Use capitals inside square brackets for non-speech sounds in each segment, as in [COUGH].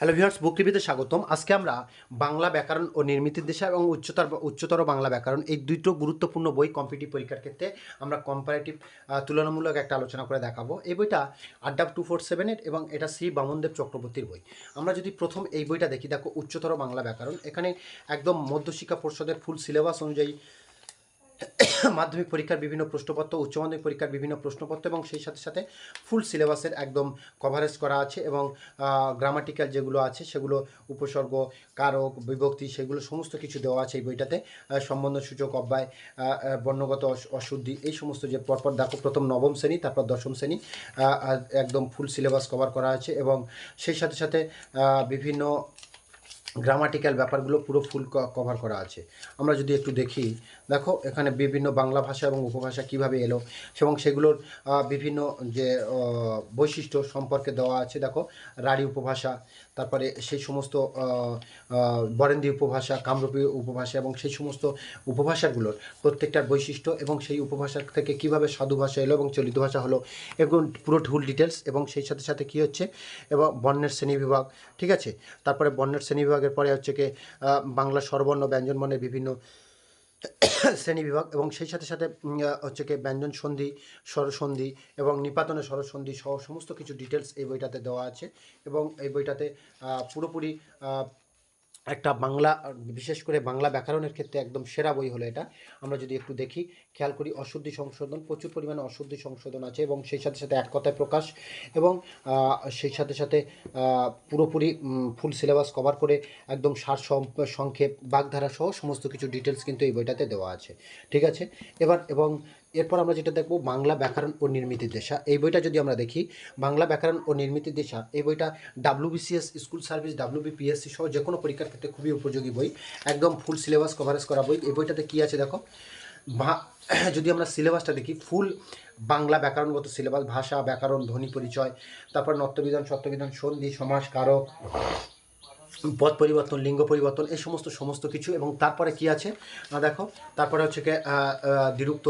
Hello viewers বুক স্বাগতম। আজকে আমরা বাংলা ব্যাকরণ ও নির্মিতির দিশা এবং উচ্চতর উচ্চতর বাংলা ব্যাকরণ এই দুটো গুরুত্বপূর্ণ বই কম্পিটিভ পরীক্ষার ক্ষেত্রে আমরা কম্পারেটিভ তুলনামূলক একটা আলোচনা করে দেখাবো। এই বইটা আড্ডা টু ফোর সেভেনের এবং এটা শ্রী বামনদেব চক্রবর্তীর বই। আমরা যদি প্রথম এই বইটা দেখি, দেখো উচ্চতর বাংলা ব্যাকরণ। এখানে একদম মধ্যশিক্ষা পর্ষদের ফুল সিলেবাস অনুযায়ী মাধ্যমিক পরীক্ষার বিভিন্ন প্রশ্নপত্র উচ্চ মাধ্যমিক পরীক্ষার বিভিন্ন প্রশ্নপত্র এবং সেই সাথে সাথে ফুল সিলেবাসের একদম কভারেজ করা আছে এবং গ্রামাটিক্যাল যেগুলো আছে সেগুলো উপসর্গ কারক বিভক্তি সেগুলো সমস্ত কিছু দেওয়া আছে এই বইটাতে আহ, সম্বন্ধ সূচক অব্যয় বর্ণগত অশুদ্ধি এই সমস্ত যে পরপর দেখো প্রথম নবম শ্রেণি তারপর দশম শ্রেণি একদম ফুল সিলেবাস কভার করা আছে এবং সেই সাথে সাথে বিভিন্ন গ্রামাটিক্যাল ব্যাপারগুলো পুরো ফুল কভার করা আছে। আমরা যদি একটু দেখি, দেখো এখানে বিভিন্ন বাংলা ভাষা এবং উপভাষা কীভাবে এলো এবং সেগুলোর বিভিন্ন যে বৈশিষ্ট্য সম্পর্কে দেওয়া আছে। দেখো, রাঢ়ী উপভাষা তারপরে সেই সমস্ত বরেন্দ্রী উপভাষা, কামরূপী উপভাষা এবং সেই সমস্ত উপভাষাগুলোর প্রত্যেকটার বৈশিষ্ট্য এবং সেই উপভাষা থেকে কীভাবে সাধু ভাষা এলো এবং চলিত ভাষা হলো এবং পুরো ঢুল ডিটেলস এবং সেই সাথে সাথে কি হচ্ছে, এবং বর্ণের শ্রেণীবিভাগ ঠিক আছে? তারপরে বর্ণের শ্রেণীবিভাগের পরে হচ্ছে কি বাংলা স্বরবর্ণ, ব্যঞ্জনবর্ণের বিভিন্ন [COUGHS] শ্রেণীবিভাগ এবং সেই সাথে সাথে হচ্ছে কি ব্যঞ্জন সন্ধি, স্বরসন্ধি এবং নিপাতনের স্বরসন্ধি সহ সমস্ত কিছু ডিটেলস এই বইটাতে দেওয়া আছে এবং এই বইটাতে পুরোপুরি একটা বাংলা, বিশেষ করে বাংলা ব্যাকরণের ক্ষেত্রে একদম সেরা বই হলো এটা। আমরা যদি একটু দেখি, খেয়াল করি অশুদ্ধি সংশোধন, প্রচুর পরিমাণে অশুদ্ধি সংশোধন আছে এবং সেই সাথে সাথে এক কথায় প্রকাশ এবং সেই সাথে সাথে পুরোপুরি ফুল সিলেবাস কভার করে একদম সার সংক্ষেপ, বাগধারা সহ সমস্ত কিছু ডিটেলস কিন্তু এই বইটাতে দেওয়া আছে। ঠিক আছে? এবার এবং এরপর আমরা যেটা দেখব, বাংলা ব্যাকরণ ও নির্মিতির দেশা। এই বইটা যদি আমরা দেখি, বাংলা ব্যাকরণ ও নির্মিতির দেশা, এই বইটা ডাব্লিউবিসিএস স্কুল সার্ভিস ডাব্লিউবিপিএসসি সহ যে কোনো পরীক্ষার ক্ষেত্রে খুবই উপযোগী বই। একদম ফুল সিলেবাস কভারেজ করা বই। এই বইটাতে কী আছে দেখো? যদি আমরা সিলেবাসটা দেখি ফুল বাংলা ব্যাকরণগত সিলেবাস ভাষা, ব্যাকরণ, ধ্বনি পরিচয়, তারপর নত্যবিধান সত্যবিধান সন্ধি, সমাস, কারক, পদ পরিবর্তন, লিঙ্গ পরিবর্তন, এই সমস্ত সমস্ত কিছু। এবং তারপরে কি আছে? দেখো, তারপরে হচ্ছে কি দ্বিরুক্ত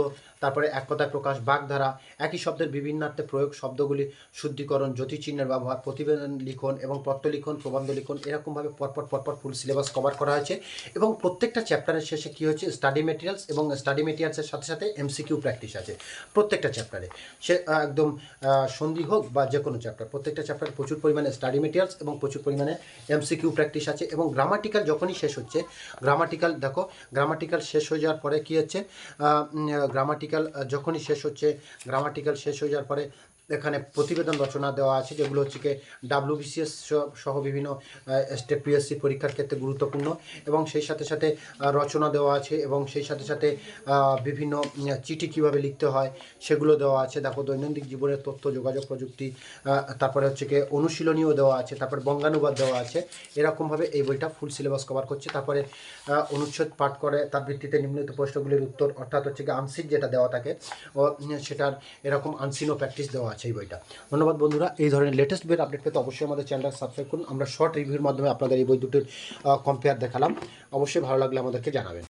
তারপরে এক কথায় প্রকাশ বাগধারা। একই শব্দের বিভিন্নার্থে প্রয়োগ শব্দগুলি শুদ্ধিকরণ, জ্যোতিচিহ্নের ব্যবহার, প্রতিবেদন লিখন এবং পত্র লিখন প্রবন্ধ লিখন এরকমভাবে পরপর পরপর ফুল সিলেবাস কভার করা হয়েছে এবং প্রত্যেকটা চ্যাপ্টারের শেষে কী হচ্ছে স্টাডি মেটেরিয়ালস এবং স্টাডি মেটেরিয়ালসের সাথে সাথে এমসিকিউ প্র্যাকটিস আছে প্রত্যেকটা চ্যাপ্টারে সে একদম সন্ধি হোক বা যে কোনো চ্যাপ্টার প্রত্যেকটা চ্যাপ্টারে প্রচুর পরিমাণে স্টাডি মেটেরিয়ালস এবং প্রচুর পরিমাণে এমসিকিউ প্র্যাকটিস আছে এবং গ্রামাটিক্যাল যখনই শেষ হচ্ছে গ্রামাটিক্যাল দেখো গ্রামাটিক্যাল শেষ হয়ে যাওয়ার পরে কী হচ্ছে? গ্রামাটিক্যাল যখনই শেষ হচ্ছে গ্রামাটিক্যাল শেষ হয়ে যাওয়ার পরে এখানে প্রতিবেদন রচনা দেওয়া আছে, যেগুলো হচ্ছে কি ডাব্লিউবিসিএস সহ বিভিন্ন স্টেট পিএসসি পরীক্ষার ক্ষেত্রে গুরুত্বপূর্ণ এবং সেই সাথে সাথে রচনা দেওয়া আছে এবং সেই সাথে সাথে বিভিন্ন চিঠি কীভাবে লিখতে হয় সেগুলো দেওয়া আছে। দেখো দৈনন্দিন জীবনের তথ্য, যোগাযোগ প্রযুক্তি তারপরে হচ্ছে কি অনুশীলনীয় দেওয়া আছে, তারপরে বঙ্গানুবাদ দেওয়া আছে। এরকমভাবে এই বইটা ফুল সিলেবাস কভার করছে। তারপরে অনুচ্ছেদ পাঠ করে, তার ভিত্তিতে নিম্নলিখিত প্রশ্নগুলির উত্তর, অর্থাৎ হচ্ছে কি আনসিক যেটা দেওয়া থাকে, ও, সেটার এরকম আনসিনও প্র্যাকটিস দেওয়া আছে এই বইটা। ধন্যবাদ বন্ধুরা। এই ধরনের লেটেস্ট বইয়ের আপডেট পেতে অবশ্যই আমাদের চ্যানেলটা সাবস্ক্রাইব করুন। আমরা শর্ট রিভিউর মাধ্যমে আপনাদের এই বই দুটোর কম্পেয়ার দেখালাম। অবশ্যই ভালো লাগলে আমাদেরকে জানাবেন।